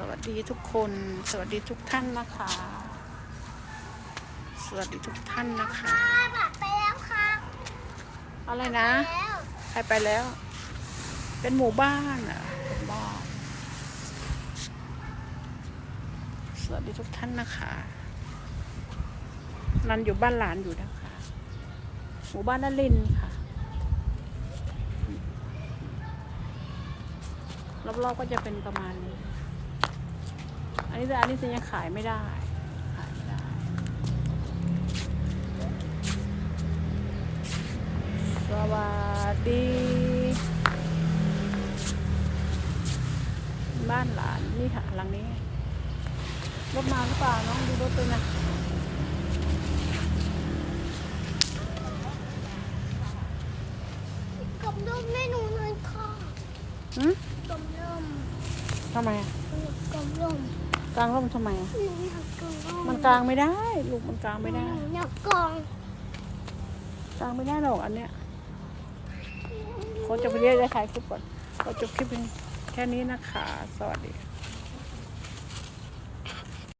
สวัสดีทุกคน สวัสดีทุกท่านนะคะ สวัสดีทุกท่านนะคะค่ะบัตรไปแล้วค่ะอะไรนะแล้วใครไปแล้ว เป็นหมู่บ้านอะเป็นบ้านสวัสดีทุกท่านนะคะนันอยู่บ้านหลานอยู่นะคะ หมู่บ้านนลินทร์ค่ะ รอบๆก็จะเป็นประมาณนี้อั นนี้แต่อันนี้จะยังขายไม่ได้ ขายไม่ได้ สวัสดี บ้านหลานนี่ค่ะหลังนี้ รถมาหรือเปล่าน้องดูรถด้วยนะกบร่มให้หนูหน่อยค่ะหืมกบร่มทำไมอะกบร่ม กลางร่มทำไมอะหนูอยากกบร่มมันกลางไม่ได้ ลูกมันกลางไม่ได้หนูอยากกองกลางไม่ได้หรอกอันเนี้ยเขาจะไปเรียกได้ขายคลิปก่อนเราจบคลิปเพียงแค่นี้นะคะ สวัสดีค่ะ